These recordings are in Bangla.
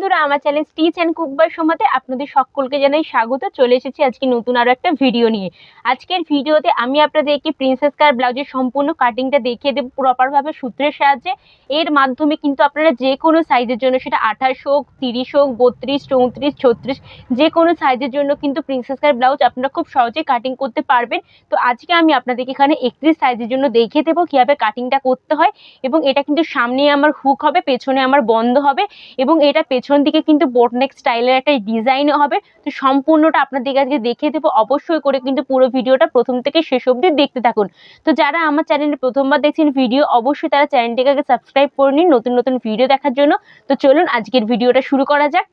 বন্ধুরা, আমার চ্যানেল স্টিচ অ্যান্ড কুকবার সময়তে আপনাদের সকলকে জানাই স্বাগত। চলে এসেছি আজকে নতুন আরও একটা ভিডিও নিয়ে। আজকের ভিডিওতে আমি আপনাদেরকে প্রিন্সেস কার ব্লাউজের সম্পূর্ণ কাটিংটা দেখিয়ে দেবো প্রপারভাবে সূত্রের সাহায্যে। এর মাধ্যমে কিন্তু আপনারা যে কোনো সাইজের জন্য, সেটা আঠাশ হোক, তিরিশ হোক, বত্রিশ, চৌত্রিশ, ছত্রিশ যে কোনো সাইজের জন্য কিন্তু প্রিন্সেস কার ব্লাউজ আপনারা খুব সহজে কাটিং করতে পারবেন। তো আজকে আমি আপনাদেরকে এখানে একত্রিশ সাইজের জন্য দেখিয়ে দেবো কীভাবে কাটিংটা করতে হয় এবং এটা কিন্তু সামনে আমার হুক হবে, পেছনে আমার বন্ধ হবে এবং এটা পেছন দিকে কিন্তু বোটনেক স্টাইলের একটা ডিজাইন হবে। তো সম্পূর্ণটা আপনাদেরকে আজকে দেখিয়ে দেবো। অবশ্যই করে কিন্তু পুরো ভিডিওটা প্রথম থেকে শেষ অবধি দেখতে থাকুন। তো যারা আমার চ্যানেলে প্রথমবার দেখছেন ভিডিও অবশ্যই তারা চ্যানেলটিকে আগে সাবস্ক্রাইব করে নিন নতুন নতুন ভিডিও দেখার জন্য। তো চলুন আজকের ভিডিওটা শুরু করা যাক।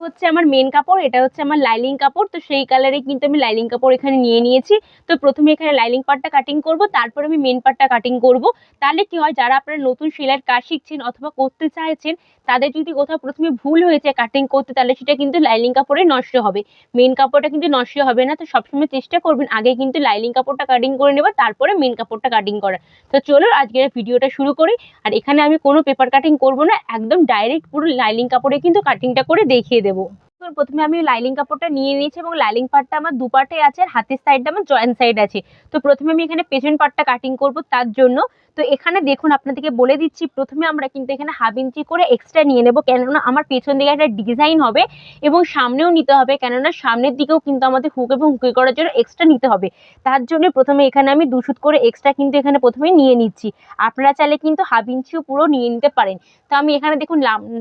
হচ্ছে আমার মেন কাপড়, এটা হচ্ছে আমার লাইলিং কাপড়, তো সেই কালারে কিন্তু আমি লাইলিং কাপড় এখানে নিয়ে নিয়েছি। তো প্রথমে এখানে লাইলিং পার্টটা কাটিং করব, তারপর আমি মেন পার্টটা কাটিং করব। তাহলে কি হয়, যারা আপনারা নতুন সেলাইয়ের কাজ শিখছেন অথবা করতে চাইছেন, তাদের যদি কোথাও প্রথমে ভুল হয়েছে কাটিং করতে, তাহলে সেটা কিন্তু লাইলিং কাপড়ে নষ্ট হবে। মেন কাপড়টা কিন্তু নষ্ট হবে না, তো সবসময় চেষ্টা করবেন আগে কিন্তু লাইলিং কাপড়টা কাটিং করে নেবার, তারপরে মেন কাপড়টা কাটিং করা তো চলো আজকের ভিডিওটা শুরু করি। আর এখানে আমি কোনো পেপার কাটিং করব না, একদম ডাইরেক্ট পুরো লাইলিং কাপড়ে কিন্তু কাটিংটা করে দেখিয়ে দেবো তো প্রথমে আমি লাইলিং কাপড়টা নিয়ে নিয়েছি এবং লাইলিং পার্টটা আমার দু আছে আর হাতের সাইডটা আমার জয়েন্ট সাইড আছে। তো প্রথমে আমি এখানে পেছন পার্টটা কাটিং করব তার জন্য। তো এখানে দেখুন, আপনাদেরকে বলে দিচ্ছি, প্রথমে আমরা কিন্তু এখানে হাফ ইঞ্চি করে এক্সট্রা নিয়ে নেব, কেননা আমার পেছন দিকে একটা ডিজাইন হবে এবং সামনেও নিতে হবে, কেননা সামনের দিকেও কিন্তু আমাদের হুক এবং হুকে করার জন্য এক্সট্রা নিতে হবে। তার জন্য প্রথমে এখানে আমি দুশুট করে এক্সট্রা কিন্তু এখানে প্রথমে নিয়ে নিচ্ছি। আপনারা চাইলে কিন্তু হাফ ইঞ্চিও পুরো নিয়ে নিতে পারেন। তো আমি এখানে দেখুন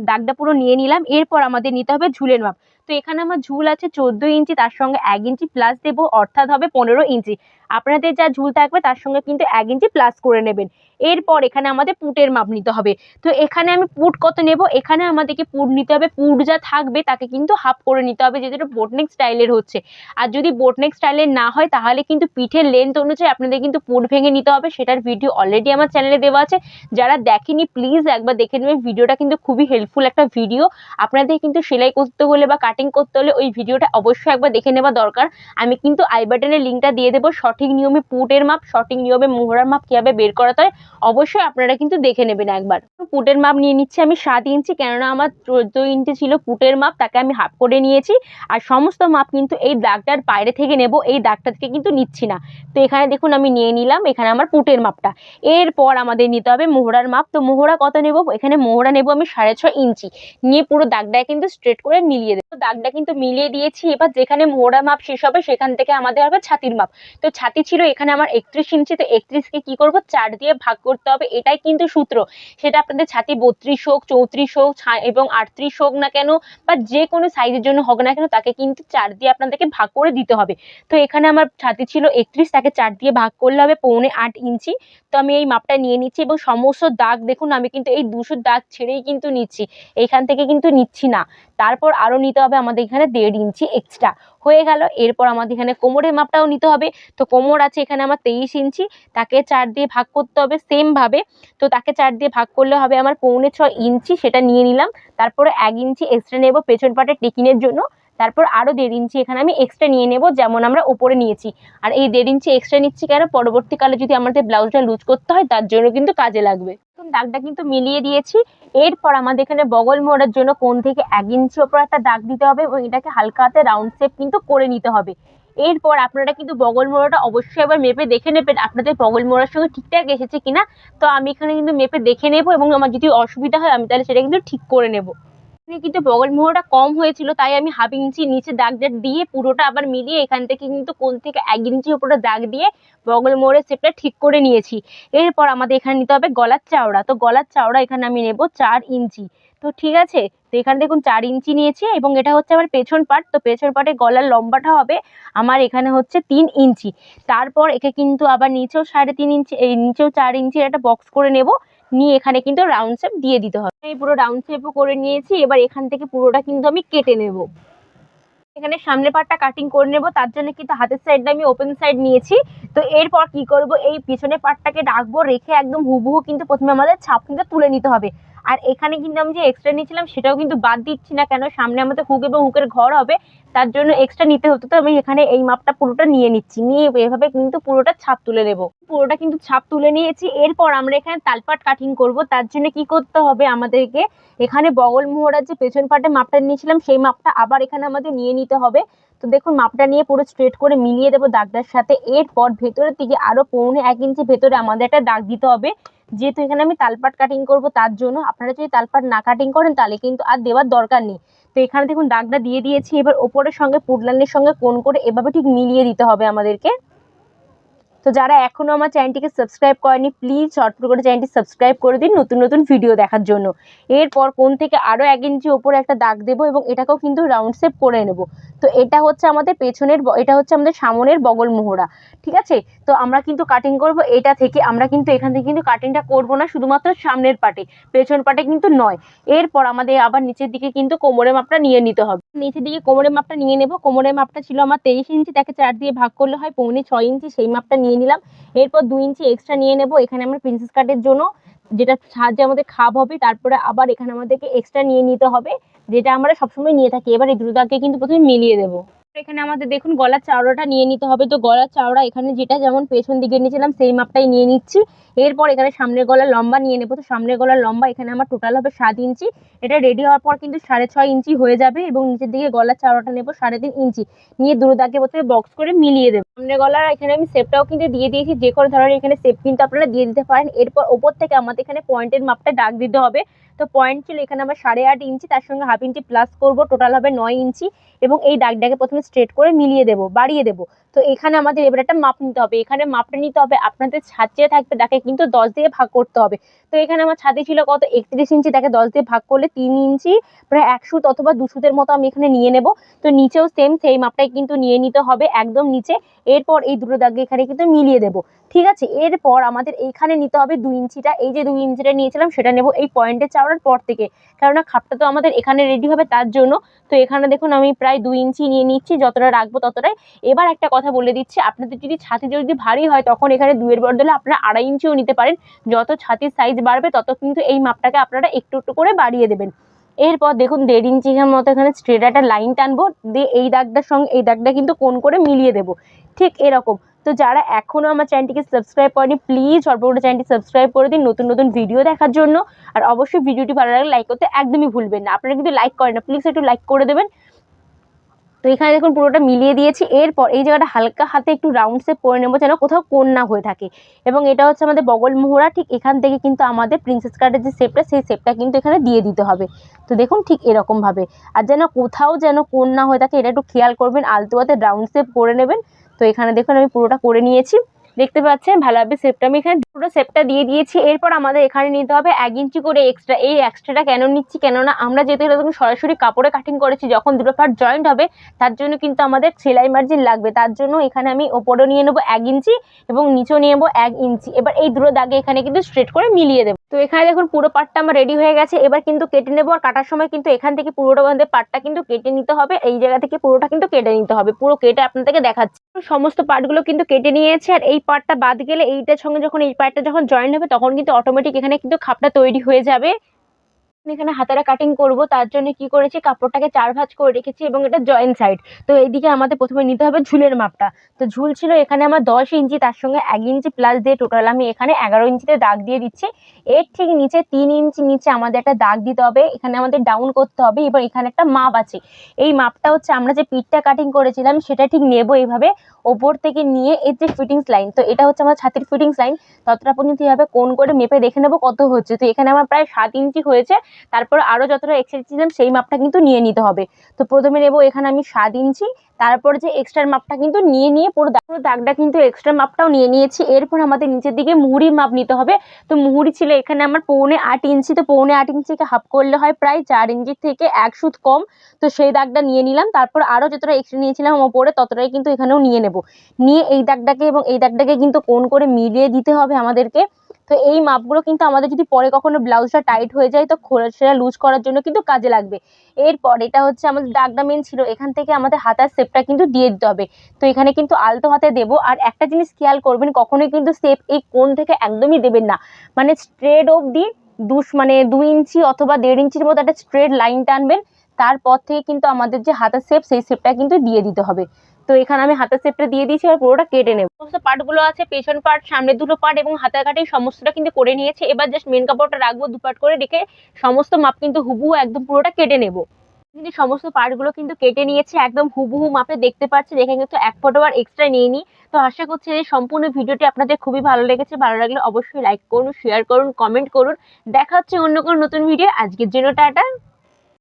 দাগটা পুরো নিয়ে নিলাম। এরপর আমাদের নিতে হবে ঝুলের মাপ। তো এখানে আমার ঝুল আছে চোদ্দ ইঞ্চি, তার সঙ্গে এক ইঞ্চি প্লাস দেবো, অর্থাৎ হবে পনেরো ইঞ্চি। আপনাদের যা ঝুল থাকবে তার সঙ্গে কিন্তু এক ইঞ্চি প্লাস করে নেবেন। এরপর এখানে আমাদের পুটের মাপ নিতে হবে। তো এখানে আমি পুট কত নেব? এখানে আমাদেরকে পুট নিতে হবে। পুট যা থাকবে তাকে কিন্তু হাফ করে নিতে হবে, যেহেতু বোটনেক স্টাইলের হচ্ছে। আর যদি বোটনেক স্টাইলের না হয়, তাহলে কিন্তু পিঠের লেন্থ অনুযায়ী আপনাদের কিন্তু পুট ভেঙে নিতে হবে। সেটার ভিডিও অলরেডি আমার চ্যানেলে দেওয়া আছে। যারা দেখেনি প্লিজ একবার দেখে নেবেন। ভিডিওটা কিন্তু খুবই হেল্পফুল একটা ভিডিও আপনাদের কিন্তু সেলাই করতে হলে বা কাটিং করতে হলে ওই ভিডিওটা অবশ্যই একবার দেখে নেওয়া দরকার। আমি কিন্তু আই বাটনের লিঙ্কটা দিয়ে দেবো। সঠিক নিয়মে পুটের মাপ, সঠিক নিয়মে মোহরার মাপ কীভাবে বের করাতে হয়, অবশ্যই আপনারা কিন্তু দেখে নেবেন একবার। পুটের মাপ নিয়ে নিচ্ছি আমি সাত ইঞ্চি, কেননা আমার চোদ্দ ইঞ্চি ছিল পুটের মাপ, তাকে আমি হাফ করে নিয়েছি। আর সমস্ত মাপ কিন্তু এই দাগটার বাইরে থেকে নেব, এই দাগটা থেকে কিন্তু নিচ্ছি না। তো এখানে দেখুন আমি নিয়ে নিলাম, এখানে আমার পুটের মাপটা। এরপর আমাদের নিতে হবে মোহরার মাপ। তো মোহরা কত নেব? এখানে মোহরা নেব আমি সাড়ে ছ ইঞ্চি। নিয়ে পুরো দাগটা কিন্তু স্ট্রেট করে মিলিয়ে দেবো। দাগটা কিন্তু মিলিয়ে দিয়েছি। এবার যেখানে মোহরা মাপ শেষ হবে, সেখান থেকে আমাদের হবে ছাতির মাপ। তো ছাতি ছিল এখানে আমার একত্রিশ ইঞ্চি। তো একত্রিশকে কী করব? চার দিয়ে ভাগ করতে হবে। এটাই কিন্তু সূত্র। সেটা আপনাদের ছাতি বত্রিশ হোক, চৌত্রিশ হোক এবং আটত্রিশ হোক না কেন, বা যে কোনো সাইজের জন্য হোক না কেন, তাকে কিন্তু চার দিয়ে আপনাদেরকে ভাগ করে দিতে হবে। তো এখানে আমার ছাতি ছিল একত্রিশ তাকে চার দিয়ে ভাগ করলে হবে পৌনে আট ইঞ্চি। তো আমি এই মাপটা নিয়ে নিচ্ছি এবং সমস্ত দাগ দেখুন, আমি কিন্তু এই দুশো দাগ ছেড়েই কিন্তু নিচ্ছি। এইখান থেকে কিন্তু নিচ্ছি না। তারপর আরও নিতে হবে আমাদের এখানে দেড় ইঞ্চি এক্সট্রা হয়ে গেল, এরপর আমাদের এখানে কোমরের মাপটাও নিতে হবে। তো কোমর আছে এখানে আমার তেইশ ইঞ্চি, তাকে চার দিয়ে ভাগ করতে হবে সেমভাবে তো তাকে চার দিয়ে ভাগ করলে হবে আমার পৌনে ছ ইঞ্চি, সেটা নিয়ে নিলাম। তারপরে এক ইঞ্চি এক্সট্রা নেব পেছন পাটে টেকিনের জন্য। তারপর আরও দেড় ইঞ্চি এখানে আমি এক্সট্রা নিয়ে নেব, যেমন আমরা ওপরে নিয়েছি। আর এই দেড় ইঞ্চি এক্সট্রা নিচ্ছি কেন? পরবর্তীকালে যদি আমাদের ব্লাউজটা লুজ করতে হয়, তার জন্য কিন্তু কাজে লাগবে। দাগটা কিন্তু মিলিয়ে দিয়েছি। এরপর আমাদের এখানে বগল মোড়ার জন্য কোন থেকে এক ইঞ্চি ওপর একটা দাগ দিতে হবে এবং এটাকে হালকা হাতে রাউন্ড শেপ কিন্তু করে নিতে হবে। এরপর আপনারা কিন্তু বগল মোড়াটা অবশ্যই এবার মেপে দেখে নেবেন, আপনাদের বগল মোড়ার সঙ্গে ঠিকঠাক এসেছে কিনা। তো আমি এখানে কিন্তু মেপে দেখে নেব এবং আমার যদি অসুবিধা হয়, আমি তাহলে সেটা কিন্তু ঠিক করে নেব। কিন্তু বগল মোহরটা কম হয়েছিল, তাই আমি হাফ ইঞ্চি নিচে দাগ দাগ দিয়ে পুরোটা আবার মিলিয়ে এখান থেকে কিন্তু কোন থেকে এক ইঞ্চি ওপরে দাগ দিয়ে বগল মোহরের শেপটা ঠিক করে নিয়েছি। এরপর আমাদের এখানে নিতে হবে গলার চাওড়া। তো গলার চাওড়া এখানে আমি নেব চার ইঞ্চি। তো ঠিক আছে, তো এখানে দেখুন চার ইঞ্চি নিয়েছি এবং এটা হচ্ছে আমার পেছন পাট। তো পেছন পাটে গলার লম্বাটা হবে আমার এখানে হচ্ছে তিন ইঞ্চি। তারপর একে কিন্তু আবার নিচেও সাড়ে তিন ইঞ্চি, এই নিচেও চার ইঞ্চির একটা বক্স করে নেব। নিয়ে এখানে কিন্তু রাউন্ড শেপ দিয়ে দিতে হবে। আমি পুরো রাউন্ড শেপও করে নিয়েছি, এবার এখান থেকে পুরোটা কিন্তু আমি কেটে নেব। এখানে সামনের পার্টটা কাটিং করে নেব, তার জন্য কিন্তু হাতের সাইডটা আমি ওপেন সাইড নিয়েছি। তো এরপর কি করব? এই পিছনের পার্টটাকে ডাকবো রেখে একদম হুবহু কিন্তু প্রথমে আমাদের ছাপ কিন্তু তুলে নিতে হবে। আর এখানে কিন্তু আমি যে এক্সট্রা নিয়েছিলাম সেটাও কিন্তু বাদ দিচ্ছি না কেন? সামনে আমাদের হুক এবং হুকের ঘর হবে, তার জন্য এক্সট্রা নিতে হতো তো আমি এখানে এই মাপটা পুরোটা নিয়ে নিচ্ছি। নিয়ে এভাবে কিন্তু পুরোটা ছাপ তুলে নেব পুরোটা কিন্তু ছাপ তুলে নিয়েছি। এরপর আমরা এখানে তালপাট কাটিং করব। তার জন্য কি করতে হবে আমাদেরকে? এখানে বগল মোহরার যে পেছন পাটে মাপটা নিয়েছিলাম, সেই মাপটা আবার এখানে আমাদের নিয়ে নিতে হবে। তো দেখুন, মাপটা নিয়ে পুরো স্ট্রেট করে মিলিয়ে দেবো দাগটার সাথে। এরপর ভেতরের দিকে আরও পৌনে এক ইঞ্চি ভেতরে আমাদের একটা দাগ দিতে হবে। যেহেতু এখানে আমি তালপাট কাটিং করব, তার জন্য আপনারা যদি তালপাট না কাটিং করেন, তাহলে কিন্তু আর দেওয়ার দরকার নেই। তো এখানে দেখুন, দাগটা দিয়ে দিয়েছি। এবার ওপরের সঙ্গে পুটলানের সঙ্গে কোন করে এভাবে ঠিক মিলিয়ে দিতে হবে আমাদেরকে। তো যারা এখনও আমার চ্যানেলটিকে সাবস্ক্রাইব করেনি প্লিজ চটপট করে চ্যানেলটি সাবস্ক্রাইব করে দিন নতুন নতুন ভিডিও দেখার জন্য। এরপর কোন থেকে আরও এক ইঞ্চি ওপরে একটা দাগ দেবো এবং এটাকেও কিন্তু রাউন্ড শেপ করে নেব। তো এটা হচ্ছে আমাদের পেছনের এটা হচ্ছে আমাদের সামনের বগল মোহরা, ঠিক আছে? তো আমরা কিন্তু কাটিং করব এটা থেকে, আমরা কিন্তু এখান থেকে কিন্তু কাটিংটা করব না, শুধুমাত্র সামনের পাটে, পেছন পাটে কিন্তু নয়। এরপর আমাদের আবার নিচের দিকে কিন্তু কোমরের মাপটা নিয়ে নিতে হবে। নিচের দিকে কোমরের মাপটা নিয়ে নেব, কোমরের মাপটা ছিল আমার তেইশ ইঞ্চি, তাকে চার দিয়ে ভাগ করলে হয়, পৌনে ছয় ইঞ্চি, সেই মাপটা নিয়ে নিলাম। এরপর দুই ইঞ্চি এক্সট্রা নিয়ে নেব, এখানে আমরা প্রিন্সেস কাটের জন্য। যেটা সাহায্যে আমাদের খাপ হবে, তারপরে আবার এখানে আমাদেরকে এক্সট্রা নিয়ে নিতে হবে, যেটা আমরা সবসময় নিয়ে থাকি। এবার এই দুটো কিন্তু প্রথমে মিলিয়ে দেবো। এখানে আমাদের দেখুন গলার চাওড়াটা নিয়ে নিতে হবে। তো গলার চাওড়া এখানে যেটা যেমন পেছন দিকে নিয়েছিলাম, সেই মাপটাই নিয়ে নিচ্ছি। এরপর এখানে সামনের গলার লম্বা নিয়ে নেব। তো সামনের গলার লম্বা এখানে আমার টোটাল হবে সাত ইঞ্চি। এটা রেডি হওয়ার পর কিন্তু সাড়ে ছয় ইঞ্চি হয়ে যাবে এবং নিচের দিকে গলার চাওড়াটা নেব সাড়ে তিন ইঞ্চি। নিয়ে দুটো প্রথমে বক্স করে মিলিয়ে দেবো। সামনের গলার এখানে আমি শেপটাও কিন্তু দিয়ে দিয়েছি। যে কোনো ধরনের এখানে শেপ কিন্তু আপনারা দিয়ে দিতে পারেন। এরপর ওপর থেকে আমাদের এখানে পয়েন্টের মাপটা ডাক দিতে হবে। তো পয়েন্ট ছিল এখানে আমার সাড়ে আট ইঞ্চি, তার সঙ্গে হাফ ইঞ্চি প্লাস করব। টোটাল হবে নয় ইঞ্চি এবং এই ডাকটাকে প্রথমে স্ট্রেট করে মিলিয়ে দেবো, বাড়িয়ে দেবো। তো এখানে আমাদের এবার একটা মাপ নিতে হবে। এখানে মাপটা নিতে হবে আপনাদের ছাঁচে থাকবে, তাকে কিন্তু দশ দিয়ে ভাগ করতে হবে। তো এখানে আমার ছাদে ছিল কত? একত্রিশ ইঞ্চি, তাকে দশ দিয়ে ভাগ করলে তিন ইঞ্চি, প্রায় একশো অথবা দু সুতের মতো আমি এখানে নিয়ে নেব। তো নিচেও সেম সেই মাপটাই কিন্তু নিয়ে নিতে হবে। একদম নিচে এরপর এই দুটো দাগে এখানে কিন্তু মিলিয়ে দেবো। ঠিক আছে? এরপর আমাদের এইখানে নিতে হবে দুই ইঞ্চিটা। এই যে দুই ইঞ্চিটা নিয়েছিলাম, সেটা নেব এই পয়েন্টে চাওড়ার পর থেকে। কেননা খাপটা তো আমাদের এখানে রেডি হবে তার জন্য। তো এখানে দেখুন, আমি প্রায় দুই ইঞ্চি নিয়ে নিচ্ছি, যতটা রাখব ততটাই। এবার একটা কথা বলে দিচ্ছি, আপনাদের যদি ছাতি যদি ভারী হয়, তখন এখানে দুইয়ের বদলে আপনারা আড়াই ইঞ্চিও নিতে পারেন। যত ছাতির সাইজ বাড়বে, তত কিন্তু এই মাপটাকে আপনারা একটু একটু করে বাড়িয়ে দেবেন। এরপর দেখুন দেড় ইঞ্চির মতো এখানে স্ট্রেট একটা লাইন টানবো, দিয়ে এই দাগটার সঙ্গে, এই দাগটা কিন্তু কোন করে মিলিয়ে দেবো। ঠিক এরকম। তো যারা এখনও আমার চ্যানেলটিকে সাবস্ক্রাইব করেনি প্লিজ সর্বপ্রথম চ্যানেলটি সাবস্ক্রাইব করে দিন নতুন নতুন ভিডিও দেখার জন্য। আর অবশ্যই ভিডিওটি ভালো লাগলে লাইক করতে একদমই ভুলবেন না। আপনারা কিন্তু লাইক করেন না। প্লিজ একটু লাইক করে দেবেন। এখানে দেখুন পুরোটা মিলিয়ে দিয়েছি। এরপর এই জায়গাটা হালকা হাতে একটু রাউন্ড শেপ করে নেব যেন কোথাও কোণ না হয়ে থাকে। এবং এটা হচ্ছে আমাদের বগল মোহরা, ঠিক এখান থেকে কিন্তু আমাদের প্রিন্সেস কার্ডের যে শেপটা সেই শেপটা কিন্তু এখানে দিয়ে দিতে হবে। তো দেখুন ঠিক এরকমভাবে আর যেন কোথাও যেন কোণ না হয়ে থাকে, এটা একটু খেয়াল করবেন আলতো হাতে রাউন্ড শেপ করে নেবেন। তো এখানে দেখুন আমি পুরোটা করে নিয়েছি। দেখতে পাচ্ছেন ভালোভাবে শেপটা আমি এখানে পুরো শেপটা দিয়ে দিয়েছি। এরপর আমাদের এখানে নিতে হবে এক ইঞ্চি করে এক্সট্রা এই এক্সট্রাটা কেন নিচ্ছি? কেননা আমরা যেহেতু তখন সরাসরি কাপড়ে কাটিং করেছি, যখন দুটো পার্ট জয়েন্ট হবে, তার জন্য কিন্তু আমাদের সেলাই মার্জিন লাগবে। তার জন্য এখানে আমি ওপরেও নিয়ে নেব এক ইঞ্চি এবং নিচেও নিয়ে নেব এক ইঞ্চি। এবার এই দুটো দাগে এখানে কিন্তু স্ট্রেট করে মিলিয়ে দেবো। তো এখানে দেখুন পুরো পাটটা আমার রেডি হয়ে গেছে। এবার কিন্তু কেটে নেব আর কাটার সময় কিন্তু এখান থেকে পুরোটা আমাদের পাটটা কিন্তু কেটে নিতে হবে। এই জায়গা থেকে পুরোটা কিন্তু কেটে নিতে হবে। পুরো কেটে আপনাদেরকে দেখাচ্ছি। সমস্ত পার্টগুলো কিন্তু কেটে নিয়েছে আর এই পার্টটা বাদ গেলে এইটার সঙ্গে যখন এই পার্টটা যখন জয়েন্ট হবে তখন কিন্তু অটোমেটিক এখানে কিন্তু খাপটা তৈরি হয়ে যাবে। এখানে হাতারা কাটিং করব, তার জন্য কি করেছি, কাপড়টাকে চার ভাঁজ করে রেখেছি এবং এটা জয়েন্ট সাইড তো এইদিকে আমাদের প্রথমে নিতে হবে ঝুলের মাপটা। তো ঝুল ছিল এখানে আমার দশ ইঞ্চি, তার সঙ্গে এক ইঞ্চি প্লাস দিয়ে টোটাল আমি এখানে এগারো ইঞ্চিতে দাগ দিয়ে দিচ্ছি। এর ঠিক নিচে তিন ইঞ্চি নিচে আমাদের একটা দাগ দিতে হবে, এখানে আমাদের ডাউন করতে হবে এবং এখানে একটা মাপ আছে। এই মাপটা হচ্ছে আমরা যে পিঠটা কাটিং করেছিলাম, সেটা ঠিক নেব এইভাবে ওপর থেকে নিয়ে এর যে ফিটিংস লাইন তো এটা হচ্ছে আমার ছাতির ফিটিংস লাইন ততটা পর্যন্ত এইভাবে কোন করে মেপে দেখে নেব কত হচ্ছে। তো এখানে আমার প্রায় সাত ইঞ্চি হয়েছে তারপর আরও যতটা এক্সট্রা সেই মাপটা কিন্তু নিয়ে নিতে হবে। তো প্রথমে নেব এখানে আমি সাত ইঞ্চি, তারপর যে এক্সট্রা মাপটা কিন্তু নিয়ে নিয়ে পুরো পুরো দাগটা কিন্তু এক্সট্রা মাপটাও নিয়ে নিয়েছি। এরপর আমাদের নিচের দিকে মুহুরির মাপ নিতে হবে। তো মুহুরি ছিল এখানে আমার পৌনে আট ইঞ্চি, তো পৌনে আট ইঞ্চিকে হাফ করলে হয় প্রায় চার ইঞ্চি থেকে এক সুত কম। তো সেই দাগটা নিয়ে নিলাম, তারপর আরও যতটা এক্সট্রা নিয়েছিলাম ওপরে, ততটাই কিন্তু এখানেও নিয়ে নেব। নিয়ে এই দাগটাকে এবং এই দাগটাকে কিন্তু কোন করে মিলিয়ে দিতে হবে আমাদেরকে তো এই মাপগুলো কিন্তু আমাদের যদি পরে কখনো ব্লাউজটা টাইট হয়ে যায়, তো খোলা সেটা লুজ করার জন্য কিন্তু কাজে লাগবে। এরপর এটা হচ্ছে আমাদের দাগটা মেন ছিল, এখান থেকে আমাদের হাতার শেপটা কিন্তু দিয়ে দিতে হবে। তো এখানে কিন্তু আলতো হাতে দেবো। আর একটা জিনিস খেয়াল করবেন, কখনোই কিন্তু শেপ এই কোন থেকে একদমই দেবেন না। মানে স্ট্রেট অবধি দু মানে দুই ইঞ্চি অথবা দেড় ইঞ্চির মতো একটা স্ট্রেট লাইন টানবেন। তারপর থেকে কিন্তু আমাদের যে হাতের শেপ সেই শেপটা কিন্তু দিয়ে দিতে হবে। তো এখানে আমি হাতের শেপটা দিয়ে দিয়েছি আর পুরোটা কেটে নেব। সমস্ত পার্টগুলো আছে, পেছন পার্ট সামনে দুটো পার্ট এবং হাতের কাটে সমস্তটা কিন্তু করে নিয়েছে। এবার জাস্ট মেন কাপড়টা রাখব, দু পার্ট করে রেখে সমস্ত মাপ কিন্তু হুবহু একদম পুরোটা কেটে নেব। কিন্তু সমস্ত পার্টগুলো কিন্তু কেটে নিয়েছে, একদম হুবহু মাপে দেখতে পাচ্ছেন দেখে কিন্তু এক ফটো আর এক্সট্রা নিয়ে নিই তো আশা করছি এই সম্পূর্ণ ভিডিওটি আপনাদের খুবই ভালো লেগেছে। ভালো লাগলে অবশ্যই লাইক করুন শেয়ার করুন কমেন্ট করুন। দেখা হচ্ছে অন্য কোনো নতুন ভিডিও আজকের জন্য টাটা।